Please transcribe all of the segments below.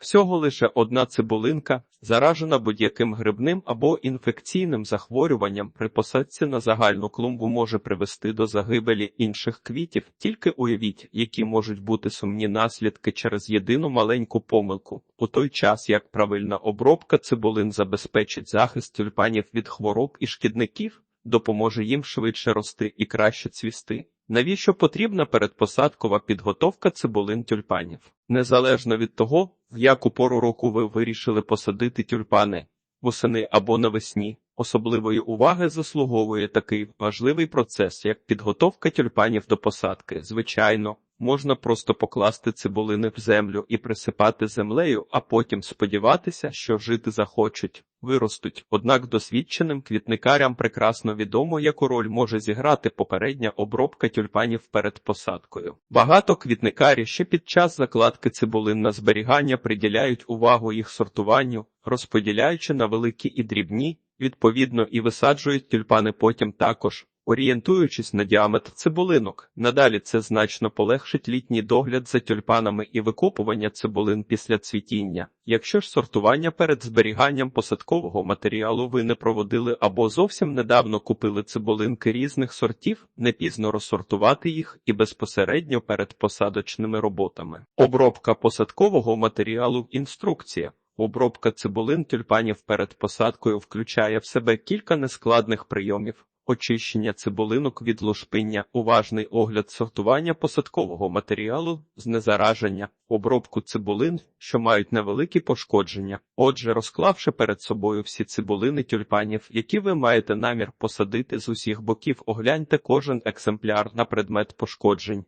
Всього лише одна цибулинка, заражена будь-яким грибним або інфекційним захворюванням при посадці на загальну клумбу може привести до загибелі інших квітів. Тільки уявіть, які можуть бути сумні наслідки через єдину маленьку помилку. У той час як правильна обробка цибулин забезпечить захист тюльпанів від хвороб і шкідників, допоможе їм швидше рости і краще цвісти. Навіщо потрібна передпосадкова підготовка цибулин тюльпанів? Незалежно від того, в яку пору року ви вирішили посадити тюльпани восени або навесні. Особливої уваги заслуговує такий важливий процес, як підготовка тюльпанів до посадки. Звичайно, можна просто покласти цибулини в землю і присипати землею, а потім сподіватися, що жити захочуть, виростуть. Однак досвідченим квітникарям прекрасно відомо, яку роль може зіграти попередня обробка тюльпанів перед посадкою. Багато квітникарів ще під час закладки цибулин на зберігання приділяють увагу їх сортуванню, розподіляючи на великі і дрібні, відповідно і висаджують тюльпани потім також. Орієнтуючись на діаметр цибулинок, надалі це значно полегшить літній догляд за тюльпанами і викопування цибулин після цвітіння. Якщо ж сортування перед зберіганням посадкового матеріалу ви не проводили або зовсім недавно купили цибулинки різних сортів, не пізно розсортувати їх і безпосередньо перед посадочними роботами. Обробка посадкового матеріалу інструкція. Обробка цибулин тюльпанів перед посадкою включає в себе кілька нескладних прийомів. Очищення цибулинок від лушпиння, уважний огляд сортування посадкового матеріалу, знезараження, обробку цибулин, що мають невеликі пошкодження. Отже, розклавши перед собою всі цибулини тюльпанів, які ви маєте намір посадити з усіх боків, огляньте кожен екземпляр на предмет пошкоджень.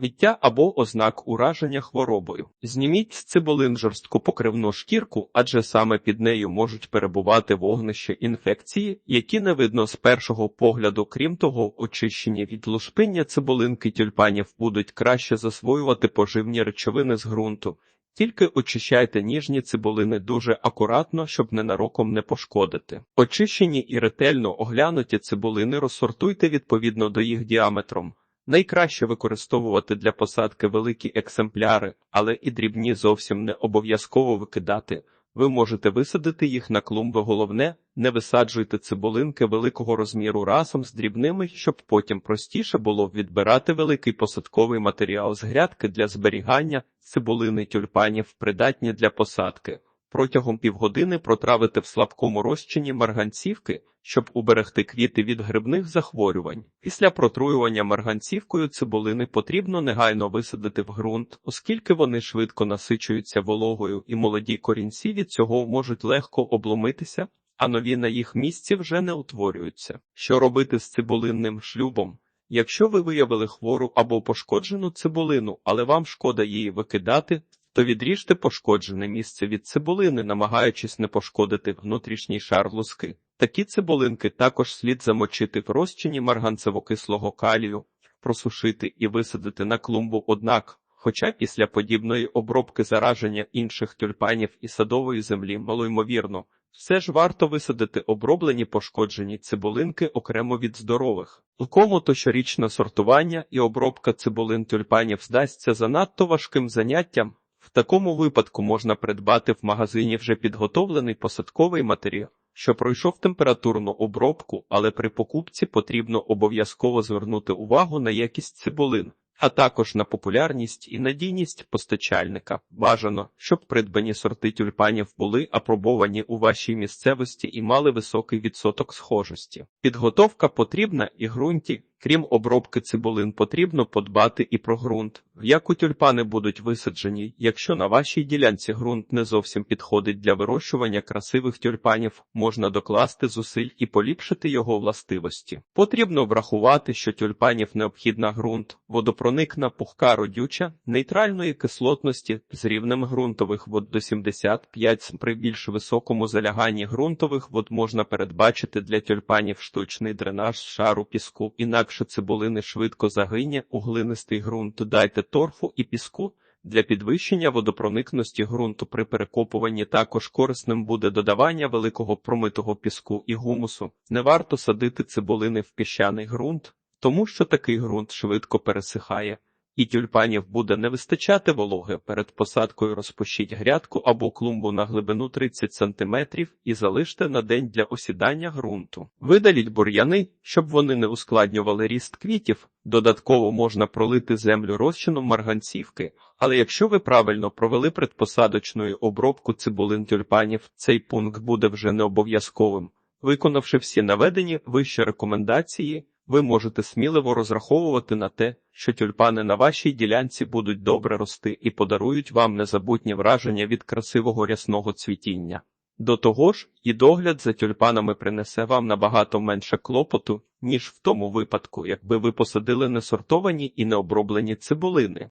Міття або ознак ураження хворобою. Зніміть з цибулин жорстку покривну шкірку, адже саме під нею можуть перебувати вогнище інфекції, які не видно з першого погляду. Крім того, очищені від лушпиння цибулинки тюльпанів будуть краще засвоювати поживні речовини з ґрунту. Тільки очищайте ніжні цибулини дуже акуратно, щоб ненароком не пошкодити. Очищені і ретельно оглянуті цибулини розсортуйте відповідно до їх діаметром. Найкраще використовувати для посадки великі екземпляри, але і дрібні зовсім не обов'язково викидати. Ви можете висадити їх на клумби. Головне, не висаджуйте цибулинки великого розміру разом з дрібними, щоб потім простіше було відбирати великий посадковий матеріал з грядки для зберігання цибулини тюльпанів, придатні для посадки. Протягом півгодини протравити в слабкому розчині марганцівки, щоб уберегти квіти від грибних захворювань. Після протруювання марганцівкою цибулини потрібно негайно висадити в ґрунт, оскільки вони швидко насичуються вологою і молоді корінці від цього можуть легко обломитися, а нові на їх місці вже не утворюються. Що робити з цибулинним шлюбом? Якщо ви виявили хвору або пошкоджену цибулину, але вам шкода її викидати, то відріжте пошкоджене місце від цибулини, намагаючись не пошкодити внутрішній шар луски. Такі цибулинки також слід замочити в розчині марганцево-кислого калію, просушити і висадити на клумбу однак. Хоча після подібної обробки зараження інших тюльпанів і садової землі малоймовірно, все ж варто висадити оброблені пошкоджені цибулинки окремо від здорових. У кому-то щорічне сортування і обробка цибулин тюльпанів здасться занадто важким заняттям. В такому випадку можна придбати в магазині вже підготовлений посадковий матеріал, що пройшов температурну обробку, але при покупці потрібно обов'язково звернути увагу на якість цибулин, а також на популярність і надійність постачальника. Бажано, щоб придбані сорти тюльпанів були апробовані у вашій місцевості і мали високий відсоток схожості. Підготовка потрібна і ґрунті. Крім обробки цибулин, потрібно подбати і про ґрунт, в яку тюльпани будуть висаджені. Якщо на вашій ділянці ґрунт не зовсім підходить для вирощування красивих тюльпанів, можна докласти зусиль і поліпшити його властивості. Потрібно врахувати, що тюльпанів необхідна ґрунт, водопроникна, пухка родюча, нейтральної кислотності з рівнем ґрунтових вод до 75 при більш високому заляганні ґрунтових вод можна передбачити для тюльпанів штучний дренаж шару піску. Інакше цибулини швидко загине у глинистий ґрунт, Дайте торфу і піску. Для підвищення водопроникності ґрунту при перекопуванні також корисним буде додавання великого промитого піску і гумусу. Не варто садити цибулини в піщаний ґрунт, тому що такий ґрунт швидко пересихає і тюльпанів буде не вистачати вологи, перед посадкою розпушіть грядку або клумбу на глибину 30 см і залиште на день для осідання ґрунту. Видаліть бур'яни, щоб вони не ускладнювали ріст квітів. Додатково можна пролити землю розчином марганцівки. Але якщо ви правильно провели предпосадочну обробку цибулин тюльпанів, цей пункт буде вже не обов'язковим. Виконавши всі наведені вище рекомендації, ви можете сміливо розраховувати на те, що тюльпани на вашій ділянці будуть добре рости і подарують вам незабутні враження від красивого рясного цвітіння. До того ж, і догляд за тюльпанами принесе вам набагато менше клопоту, ніж в тому випадку, якби ви посадили несортовані і необроблені цибулини.